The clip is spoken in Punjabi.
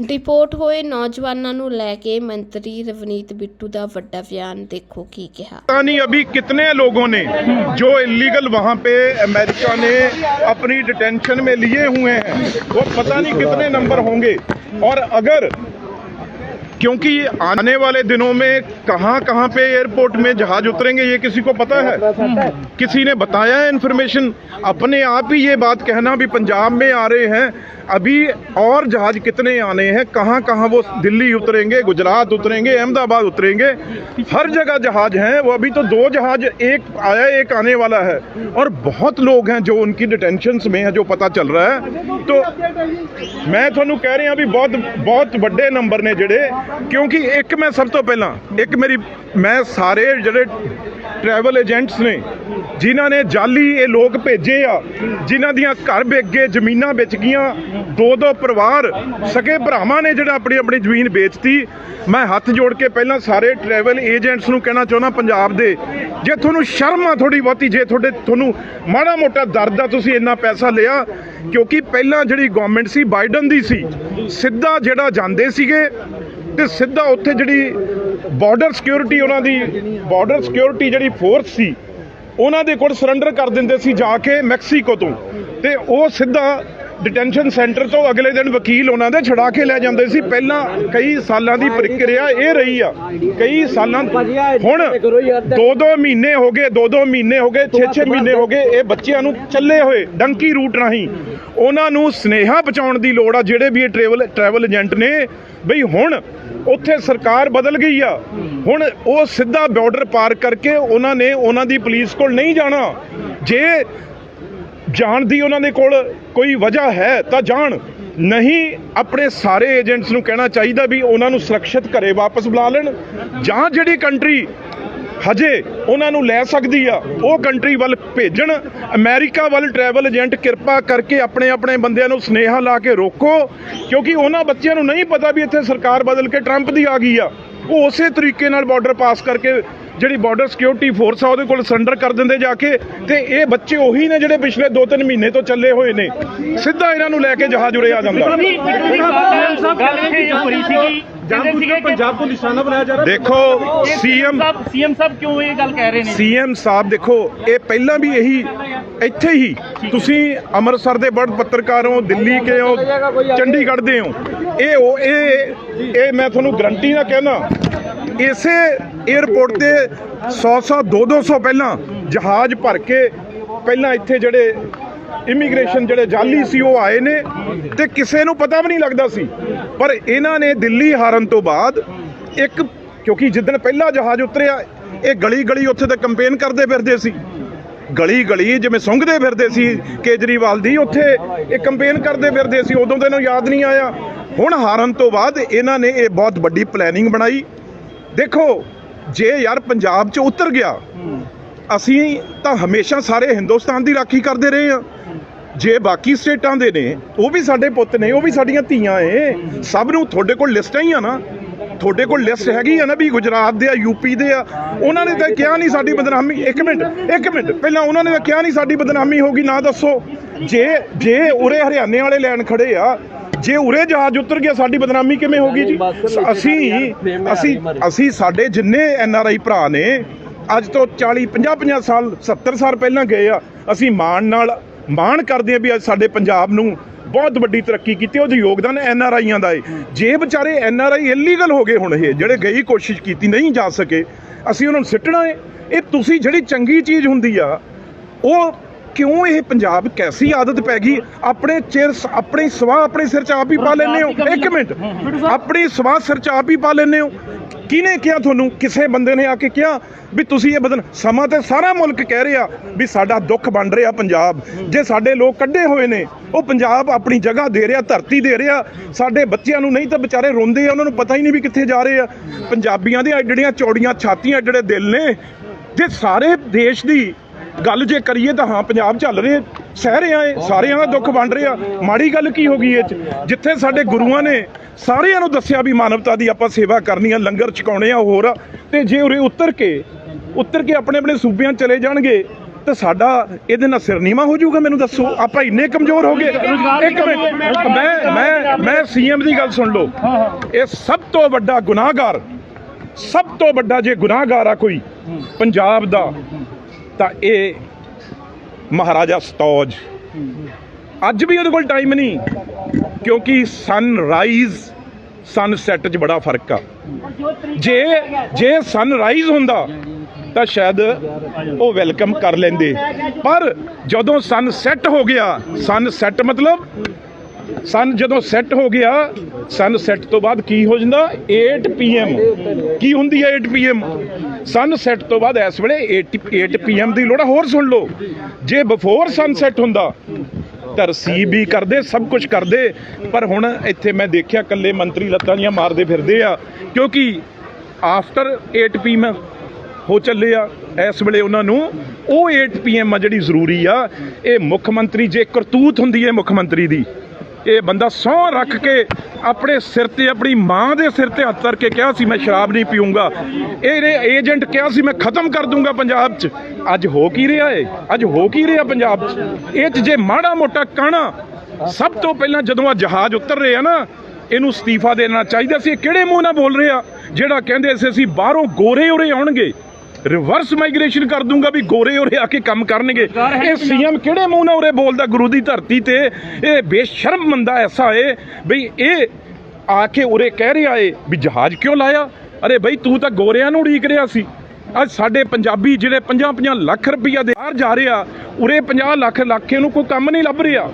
ਡਿਪੋਰਟ ਹੋਏ ਨੌਜਵਾਨਾਂ ਨੂੰ ਲੈ ਕੇ ਮੰਤਰੀ ਰਵਨੀਤ ਬਿੱਟੂ ਦਾ ਵੱਡਾ ਬਿਆਨ ਦੇਖੋ ਕੀ ਕਿਹਾ पता नहीं अभी कितने लोगों ने जो इलीगल वहां पे अमेरिका ने अपनी डिटेंशन में लिए हुए हैं वो पता नहीं कितने नंबर होंगे और अगर क्योंकि आने वाले दिनों में कहां कहां पे एयरपोर्ट में जहाज उतरेंगे ये किसी को पता है किसी ने बताया है इन्फॉर्मेशन अपने आप ही ये बात कहना भी पंजाब में आ रहे हैं अभी और जहाज कितने आने हैं कहां कहां वो दिल्ली उतरेंगे गुजरात उतरेंगे अहमदाबाद उतरेंगे हर जगह जहाज हैं वो अभी तो दो जहाज एक आया एक आने वाला है और बहुत लोग हैं जो उनकी डिटेंशन में है जो पता चल रहा है तो ਮੈਂ ਤੁਹਾਨੂੰ ਕਹਿ ਰਿਹਾ ਵੀ ਬਹੁਤ ਬਹੁਤ ਵੱਡੇ ਨੰਬਰ ਨੇ ਜਿਹੜੇ ਕਿਉਂਕਿ ਇੱਕ ਮੈਂ ਸਭ ਤੋਂ ਪਹਿਲਾਂ ਇੱਕ ਮੇਰੀ ਮੈਂ ਸਾਰੇ ਜਿਹੜੇ ਟਰੈਵਲ ਏਜੰਟਸ ਨੇ ਜਿਨ੍ਹਾਂ ਨੇ ਜਾਲੀ ਇਹ ਲੋਕ ਭੇਜੇ ਆ, ਜਿਨ੍ਹਾਂ ਦੀਆਂ ਘਰ ਵਿਕ ਗਏ ਜ਼ਮੀਨਾਂ ਵੇਚ ਗਈਆਂ, ਦੋ ਦੋ ਪਰਿਵਾਰ, ਸਕੇ ਭਰਾਵਾਂ ਨੇ ਜਿਹੜਾ ਆਪਣੀ ਆਪਣੀ ਜ਼ਮੀਨ ਵੇਚਤੀ। ਮੈਂ ਹੱਥ ਜੋੜ ਕੇ ਪਹਿਲਾਂ ਸਾਰੇ ਟਰੈਵਲ ਏਜੰਟਸ ਨੂੰ ਕਹਿਣਾ ਚਾਹੁੰਦਾ ਪੰਜਾਬ ਦੇ, ਜੇ ਤੁਹਾਨੂੰ ਸ਼ਰਮ ਆ ਥੋੜੀ ਬਹੁਤੀ, ਜੇ ਤੁਹਾਡੇ, ਤੁਹਾਨੂੰ ਮਾੜਾ ਮੋਟਾ ਦਰਦ ਆ, ਤੁਸੀਂ ਇੰਨਾ ਪੈਸਾ ਲਿਆ, ਕਿਉਂਕਿ ਪਹਿਲਾਂ ਜਿਹੜੀ ਗਵਰਨਮੈਂਟ ਸੀ ਬਾਈਡਨ ਦੀ ਸੀ, ਸਿੱਧਾ ਜਿਹੜਾ ਜਾਂਦੇ ਸੀਗੇ, ਤੇ ਸਿੱਧਾ ਉੱਥੇ ਜਿਹੜੀ ਬਾਰਡਰ ਸਿਕਿਉਰਿਟੀ ਉਹਨਾਂ ਦੀ ਬਾਰਡਰ ਸਿਕਿਉਰਿਟੀ ਜਿਹੜੀ ਫੋਰਸ ਸੀ ਉਹਨਾਂ ਦੇ ਕੋਲ ਸਰੈਂਡਰ ਕਰ ਦਿੰਦੇ ਸੀ ਜਾ ਕੇ ਮੈਕਸੀਕੋ ਤੋਂ। ਤੇ ਉਹ ਸਿੱਧਾ ਡਿਟੈਂਸ਼ਨ ਸੈਂਟਰ ਤੋਂ ਅਗਲੇ ਦਿਨ ਵਕੀਲ ਉਹਨਾਂ ਦੇ ਛੁਡਾ ਕੇ ਲੈ ਜਾਂਦੇ ਸੀ। ਪਹਿਲਾਂ ਕਈ ਸਾਲਾਂ ਦੀ ਪ੍ਰਕਿਰਿਆ ਇਹ ਰਹੀ ਆ। ਕਈ ਸਾਲਾਂ ਹੁਣ ਦੋ ਦੋ ਮਹੀਨੇ ਹੋ ਗਏ ਦੋ ਦੋ ਮਹੀਨੇ ਹੋ ਗਏ 6-6 ਮਹੀਨੇ ਹੋ ਗਏ, ਇਹ ਬੱਚਿਆਂ ਨੂੰ ਚੱਲੇ ਹੋਏ, ਡੰਕੀ ਰੂਟ ਰਾਹੀਂ। ਉਹਨਾਂ ਨੂੰ ਸਨੇਹਾ ਪਹੁੰਚਾਉਣ ਦੀ ਲੋੜ ਆ, ਜਿਹੜੇ ਵੀ ਇਹ ਟਰੈਵਲ ਟਰੈਵਲ ਏਜੰਟ ਨੇ, ਬਈ ਹੁਣ ਉੱਥੇ ਸਰਕਾਰ ਬਦਲ ਗਈ ਆ। ਹੁਣ ਉਹ ਸਿੱਧਾ ਬਾਰਡਰ ਪਾਰ ਕਰਕੇ ਉਹਨਾਂ ਨੇ ਉਹਨਾਂ ਦੀ ਪੁਲਿਸ ਕੋਲ ਨਹੀਂ ਜਾਣਾ। ਜੇ ਜਾਣ ਦੀ ਉਹਨਾਂ ਦੇ ਕੋਲ ਕੋਈ ਵਜ੍ਹਾ ਹੈ ਤਾਂ ਜਾਣ। ਨਹੀਂ, ਆਪਣੇ ਸਾਰੇ ਏਜੰਟਸ ਨੂੰ ਕਹਿਣਾ ਚਾਹੀਦਾ ਵੀ ਉਹਨਾਂ ਨੂੰ ਸੁਰੱਖਿਅਤ ਘਰੇ ਵਾਪਸ ਬੁਲਾ ਲੈਣ। ਜਾਂ ਜਿਹੜੀ ਕੰਟਰੀ ਹਜੇ ਉਹਨਾਂ ਨੂੰ ਲੈ ਸਕਦੀ ਆ, ਉਹ ਕੰਟਰੀ ਵੱਲ ਭੇਜਣ। ਅਮਰੀਕਾ ਵੱਲ ਟਰੈਵਲ ਏਜੰਟ ਕਿਰਪਾ ਕਰਕੇ ਆਪਣੇ ਆਪਣੇ ਬੰਦਿਆਂ ਨੂੰ ਸਨੇਹਾ ਲਾ ਕੇ ਰੋਕੋ, ਕਿਉਂਕਿ ਉਹਨਾਂ ਬੱਚਿਆਂ ਨੂੰ ਨਹੀਂ ਪਤਾ ਵੀ ਇੱਥੇ ਸਰਕਾਰ ਬਦਲ ਕੇ ਟਰੰਪ ਦੀ ਆ ਗਈ ਆ। ਉਹ ਉਸੇ ਤਰੀਕੇ ਨਾਲ ਬਾਰਡਰ ਪਾਸ ਕਰਕੇ ਜਿਹੜੀ ਬਾਰਡਰ ਸਿਕਿਉਰਿਟੀ ਫੋਰਸ ਆ ਉਹਦੇ ਕੋਲ ਸਰੈਂਡਰ ਕਰ ਦਿੰਦੇ ਜਾ ਕੇ ਤੇ ਇਹ ਬੱਚੇ ਉਹੀ ਨੇ ਜਿਹੜੇ ਪਿਛਲੇ 2-3 ਮਹੀਨੇ ਤੋਂ ਚੱਲੇ ਹੋਏ ਨੇ। ਸਿੱਧਾ ਇਹਨਾਂ ਨੂੰ ਲੈ ਕੇ ਜਹਾਜ਼ ਉਰੇ ਆ ਜਾਂਦਾ। ਪੰਜਾਬ ਤੋਂ ਨਿਸ਼ਾਨਾ ਬਣਾਇਆ ਜਾ ਰਿਹਾ। ਦੇਖੋ ਸੀਐਮ ਸੀਐਮ ਸਾਹਿਬ ਕਿਉਂ ਇਹ ਗੱਲ ਕਹਿ ਰਹੇ ਨੇ? ਸੀਐਮ ਸਾਹਿਬ ਦੇਖੋ ਇਹ ਪਹਿਲਾਂ ਵੀ ਇਹੀ ਇੱਥੇ ਹੀ ਤੁਸੀਂ ਅੰਮ੍ਰਿਤਸਰ ਦੇ ਬੜ ਪੱਤਰਕਾਰ ਹੋ ਦਿੱਲੀ ਕੇ ਹੋ ਚੰਡੀਗੜ੍ਹ ਦੇ ਹੋ। ਇਹ ਉਹ ਇਹ ਇਹ ਮੈਂ ਤੁਹਾਨੂੰ ਗਰੰਟੀ ਨਾਲ ਕਹਿਣਾ ਇਸੇ 에ਅਰਪੋਰਟ ਤੇ 100 100 200 200 ਪਹਿਲਾਂ ਜਹਾਜ਼ ਭਰ ਕੇ ਪਹਿਲਾਂ ਇੱਥੇ ਜਿਹੜੇ ਇਮੀਗ੍ਰੇਸ਼ਨ ਜਿਹੜੇ ਜਾਲੀ ਸੀ, ਉਹ ਆਏ ਨੇ ਤੇ ਕਿਸੇ ਨੂੰ ਪਤਾ ਵੀ ਨਹੀਂ ਲੱਗਦਾ ਸੀ। ਪਰ ਇਹਨਾਂ ਨੇ ਦਿੱਲੀ ਹਾਰਨ ਤੋਂ ਬਾਅਦ ਇੱਕ, ਕਿਉਂਕਿ ਜਿੱਦਣ ਪਹਿਲਾ ਜਹਾਜ਼ ਉਤਰਿਆ, ਇਹ ਗਲੀ ਗਲੀ ਉੱਥੇ ਤੇ ਕੰਪੇਨ ਕਰਦੇ ਫਿਰਦੇ ਸੀ। ਗਲੀ ਗਲੀ ਜਿਵੇਂ ਸੁੰਘਦੇ ਫਿਰਦੇ ਸੀ, ਕੇਜਰੀਵਾਲ ਦੀ ਉੱਥੇ ਇਹ ਕੰਪੇਨ ਕਰਦੇ ਫਿਰਦੇ ਸੀ, ਉਦੋਂ ਤੈਨੂੰ ਯਾਦ ਨਹੀਂ ਆਇਆ। ਹੁਣ ਹਾਰਨ ਤੋਂ ਬਾਅਦ ਇਹਨਾਂ ਨੇ ਇਹ ਬਹੁਤ ਵੱਡੀ ਪਲੈਨਿੰਗ ਬਣਾਈ। ਦੇਖੋ ਜੇ ਯਾਰ ਪੰਜਾਬ 'ਚ ਉਤਰ ਗਿਆ, ਅਸੀਂ ਤਾਂ ਹਮੇਸ਼ਾ ਸਾਰੇ ਹਿੰਦੁਸਤਾਨ ਦੀ ਰਾਖੀ ਕਰਦੇ ਰਹੇ ਆ ਜੇ ਬਾਕੀ ਸਟੇਟਾਂ ਦੇ ਨੇ, ਉਹ ਵੀ ਸਾਡੇ ਪੁੱਤ ਨੇ, ਉਹ ਵੀ ਸਾਡੀਆਂ ਧੀਆਂ ਏ ਸਭ ਨੂੰ ਤੁਹਾਡੇ ਕੋਲ ਲਿਸਟਾਂ ਹੀ ਆ ਨਾ, ਤੁਹਾਡੇ ਕੋਲ ਲਿਸਟ ਹੈਗੀ ਆ ਨਾ ਵੀ ਗੁਜਰਾਤ ਦੇ ਆ ਯੂਪੀ ਦੇ ਆ। ਉਹਨਾਂ ਨੇ ਤਾਂ ਕਿਹਾ ਨਹੀਂ ਸਾਡੀ ਬਦਨਾਮੀ, ਇੱਕ ਮਿੰਟ ਇੱਕ ਮਿੰਟ, ਪਹਿਲਾਂ ਉਹਨਾਂ ਨੇ ਤਾਂ ਕਿਹਾ ਨਹੀਂ ਸਾਡੀ ਬਦਨਾਮੀ ਹੋਗੀ ਨਾ ਦੱਸੋ। ਜੇ ਜੇ ਉਰੇ ਹਰਿਆਣੇ ਵਾਲੇ ਲੈਣ ਖੜੇ ਆ ਜੇ ਉਰੇ ਜਹਾਜ਼ ਉਤਰ ਗਿਆ ਸਾਡੀ ਬਦਨਾਮੀ ਕਿਵੇਂ ਹੋਗੀ ਜੀ? ਅਸੀਂ ਅਸੀਂ ਅਸੀਂ ਸਾਡੇ ਜਿੰਨੇ ਐਨ ਆਰ ਆਈ ਭਰਾ ਨੇ ਅੱਜ ਤੋਂ 40 50 50 ਸਾਲ 70 ਸਾਲ ਪਹਿਲਾਂ ਗਏ ਆ ਅਸੀਂ ਮਾਣ ਨਾਲ ਮਾਣ ਕਰਦੇ ਆ ਵੀ ਅੱਜ ਸਾਡੇ ਪੰਜਾਬ ਨੂੰ ਬਹੁਤ ਵੱਡੀ ਤਰੱਕੀ ਕੀਤੀ ਉਹਦਾ ਯੋਗਦਾਨ ਐਨ ਆਰ ਆਈਆਂ ਦਾ ਏ। ਜੇ ਵਿਚਾਰੇ ਐਨ ਆਰ ਆਈ ਇਲੀਗਲ ਹੋ ਗਏ ਹੁਣ ਇਹ ਜਿਹੜੇ ਗਈ ਕੋਸ਼ਿਸ਼ ਕੀਤੀ ਨਹੀਂ ਜਾ ਸਕੇ ਅਸੀਂ ਉਹਨਾਂ ਨੂੰ ਸਿੱਟਣਾ ਏ। ਇਹ ਤੁਸੀਂ ਜਿਹੜੀ ਚੰਗੀ ਚੀਜ਼ ਹੁੰਦੀ ਆ ਉਹ ਕਿਉਂ ਇਹ ਪੰਜਾਬ ਕੈਸੀ ਆਦਤ ਪੈ ਗਈ? ਆਪਣੇ ਚਿਰ ਆਪਣੀ ਸਵਾਹ ਆਪਣੇ ਸਿਰ ਚ ਆਪ ਹੀ ਪਾ ਲੈਂਦੇ ਹੋ। ਇੱਕ ਮਿੰਟ। ਆਪਣੀ ਸਵਾਹ ਸਿਰ ਚ ਆਪ ਹੀ ਪਾ ਲੈਂਦੇ ਹੋ। ਕਿਹਨੇ ਕਿਹਾ ਤੁਹਾਨੂੰ? ਕਿਸੇ ਬੰਦੇ ਨੇ ਆ ਕੇ ਕਿਹਾ ਵੀ ਤੁਸੀਂ ਇਹ ਬਦਨ ਸਮਾਂ ਤੇ ਸਾਰਾ ਮੁਲਕ ਕਹਿ ਰਿਹਾ ਵੀ ਸਾਡਾ ਦੁੱਖ ਬਣ ਰਿਹਾ ਪੰਜਾਬ। ਜੇ ਸਾਡੇ ਲੋਕ ਕੱਢੇ ਹੋਏ ਨੇ ਉਹ ਪੰਜਾਬ ਆਪਣੀ ਜਗ੍ਹਾ ਦੇ ਰਿਹਾ ਧਰਤੀ ਦੇ ਰਿਹਾ। ਸਾਡੇ ਬੱਚਿਆਂ ਨੂੰ ਨਹੀਂ ਤਾਂ ਵਿਚਾਰੇ ਰੋਂਦੇ ਆ ਉਹਨਾਂ ਨੂੰ ਪਤਾ ਹੀ ਨਹੀਂ ਵੀ ਕਿੱਥੇ ਜਾ ਰਹੇ ਆ। ਪੰਜਾਬੀਆਂ ਦੀਆਂ ਐਡੀਆਂ ਚੌੜੀਆਂ ਛਾਤੀਆਂ ਜਿਹੜੇ ਦਿਲ ਨੇ ਜੇ ਸਾਰੇ ਦੇਸ਼ ਦੀ ਗੱਲ ਜੇ ਕਰੀਏ ਤਾਂ ਹਾਂ, ਪੰਜਾਬ ਚੱਲ ਰਹੇ ਸਹਿ ਰਿਹਾ ਏ ਸਾਰਿਆਂ ਦਾ ਦੁੱਖ ਵੰਡ ਰਿਹਾ। ਮਾੜੀ ਗੱਲ ਕੀ ਹੋ ਗਈ ਇਹ ਚ? ਜਿੱਥੇ ਸਾਡੇ ਗੁਰੂਆਂ ਨੇ ਸਾਰਿਆਂ ਨੂੰ ਦੱਸਿਆ ਵੀ ਮਾਨਵਤਾ ਦੀ ਆਪਾਂ ਸੇਵਾ ਕਰਨੀ ਆ, ਲੰਗਰ ਛਕਾਉਣੇ ਆ, ਹੋਰ। ਆ ਤੇ ਜੇ ਉਰੇ ਉਤਰ ਕੇ ਉਤਰ ਕੇ ਆਪਣੇ ਆਪਣੇ ਸੂਬਿਆਂ ਚਲੇ ਜਾਣਗੇ, ਤਾਂ ਸਾਡਾ ਇਹਦੇ ਨਾਲ ਸਿਰ ਨੀਵਾ ਹੋ ਜਾਊਗਾ, ਮੈਨੂੰ ਦੱਸੋ। ਆਪਾਂ ਇੰਨੇ ਕਮਜ਼ੋਰ ਹੋ ਗਏ। ਇੱਕ ਮਿੰਟ, ਮੈਂ ਮੈਂ ਮੈਂ ਸੀਐਮ ਦੀ ਗੱਲ ਸੁਣ ਲਓ। ਇਹ ਸਭ ਤੋਂ ਵੱਡਾ ਗੁਨਾਹਗਾਰ, ਸਭ ਤੋਂ ਵੱਡਾ ਜੇ ਗੁਨਾਹਗਾਰ ਆ ਕੋਈ, ਪੰਜਾਬ ਦਾ ਤਾਂ ਇਹ ਮਹਾਰਾਜਾ ਸਤੌਜ। ਅੱਜ ਵੀ ਉਹਦੇ ਕੋਲ ਟਾਈਮ ਨਹੀਂ, ਕਿਉਂਕਿ ਸਨਰਾਈਜ਼ ਸਨਸੈਟ 'ਚ ਬੜਾ ਫ਼ਰਕ ਆ। ਜੇ ਜੇ ਸਨਰਾਈਜ਼ ਹੁੰਦਾ, ਤਾਂ ਸ਼ਾਇਦ ਉਹ ਵੈਲਕਮ ਕਰ ਲੈਂਦੇ। ਪਰ ਜਦੋਂ ਸਨ ਸੈੱਟ ਹੋ ਗਿਆ ਸਨ ਸੈੱਟ ਮਤਲਬ ਸਨ ਜਦੋਂ ਸੈੱਟ ਹੋ ਗਿਆ ਸਨ ਸੈੱਟ ਤੋਂ ਬਾਅਦ ਕੀ ਹੋ ਜਾਂਦਾ? 8 ਪੀਐਮ ਕੀ ਹੁੰਦੀ ਹੈ 8 ਪੀਐਮ ਸਨਸੈੱਟ ਤੋਂ ਬਾਅਦ ਇਸ ਵੇਲੇ 8 8 ਪੀਐਮ ਦੀ ਲੋੜ ਆ। ਹੋਰ ਸੁਣ ਲਓ, ਜੇ ਬਿਫੋਰ ਸਨਸੈੱਟ ਹੁੰਦਾ, ਤਾਂ receive ਵੀ ਕਰਦੇ, ਸਭ ਕੁਝ ਕਰਦੇ, ਪਰ ਹੁਣ ਇੱਥੇ ਮੈਂ ਦੇਖਿਆ ਕੱਲੇ ਮੰਤਰੀ ਲੱਤਾਂ ਦੀਆਂ ਮਾਰਦੇ ਫਿਰਦੇ ਆ, ਕਿਉਂਕਿ ਆਫਟਰ 8 ਪੀਐਮ ਹੋ ਚੱਲੇ ਆ, ਇਸ ਵੇਲੇ ਉਹਨਾਂ ਨੂੰ ਉਹ 8 ਪੀਐਮ ਆ ਜਿਹੜੀ ਜ਼ਰੂਰੀ ਆ, ਇਹ ਮੁੱਖ ਮੰਤਰੀ, ਜੇ ਕਰਤੂਤ ਹੁੰਦੀ ਹੈ ਮੁੱਖ ਮੰਤਰੀ ਦੀ ਇਹ ਬੰਦਾ ਸਹੁੰ ਰੱਖ ਕੇ ਆਪਣੇ ਸਿਰ ਤੇ, ਆਪਣੀ ਮਾਂ ਦੇ ਸਿਰ ਤੇ ਹੱਥ ਧਰ ਕੇ ਕਿਹਾ ਸੀ, ਮੈਂ ਸ਼ਰਾਬ ਨਹੀਂ ਪੀਊਂਗਾ। ਇਹਦੇ ਏਜੰਟ ਕਿਹਾ ਸੀ, ਮੈਂ ਖਤਮ ਕਰ ਦੂੰਗਾ ਪੰਜਾਬ 'ਚ। ਅੱਜ ਹੋ ਕੀ ਰਿਹਾ ਏ? ਅੱਜ ਹੋ ਕੀ ਰਿਹਾ ਪੰਜਾਬ 'ਚ? ਇਹ 'ਚ ਜੇ ਮਾੜਾ ਮੋਟਾ ਕਣਾ, ਸਭ ਤੋਂ ਪਹਿਲਾਂ ਜਦੋਂ ਆ ਜਹਾਜ਼ ਉਤਰ ਰਹੇ ਆ ਨਾ, ਇਹਨੂੰ ਅਸਤੀਫਾ ਦੇਣਾ ਚਾਹੀਦਾ ਸੀ। ਇਹ ਕਿਹੜੇ ਮੂੰਹ ਨਾਲ ਬੋਲ ਰਿਹਾ? ਜਿਹੜਾ ਕਹਿੰਦੇ ਸੀ, ਅਸੀਂ ਬਾਹਰੋਂ ਗੋਰੇ ਉਰੇ ਆਉਣਗੇ। ਰਿਵਰਸ ਮਾਈਗ੍ਰੇਸ਼ਨ ਕਰ ਦੂੰਗਾ ਵੀ ਗੋਰੇ ਉਰੇ ਆ ਕੇ ਕੰਮ ਕਰਨਗੇ। ਇਹ ਸੀਐਮ ਕਿਹੜੇ ਮੂੰਹ ਨਾਲ ਉਰੇ ਬੋਲਦਾ ਗੁਰੂ ਦੀ ਧਰਤੀ ਤੇ? ਇਹ ਬੇਸ਼ਰਮ ਬੰਦਾ ਐਸਾ ਏ ਵੀ ਇਹ ਆ ਕੇ ਉਰੇ ਕਹਿ ਰਿਹਾ ਏ ਵੀ ਜਹਾਜ਼ ਕਿਉਂ ਲਾਇਆ? ਅਰੇ ਬਈ ਤੂੰ ਤਾਂ ਗੋਰਿਆਂ ਨੂੰ ਉਡੀਕ ਰਿਹਾ ਸੀ। ਅੱਜ ਸਾਡੇ ਪੰਜਾਬੀ ਜਿਹੜੇ 50-50 ਲੱਖ ਰੁਪਈਆ ਦੇ ਬਾਹਰ ਜਾ ਰਿਹਾ ਉਰੇ 50 ਲੱਖ ਲੱਖ ਨੂੰ ਕੋਈ ਕੰਮ ਨਹੀਂ ਲੱਭ ਰਿਹਾ।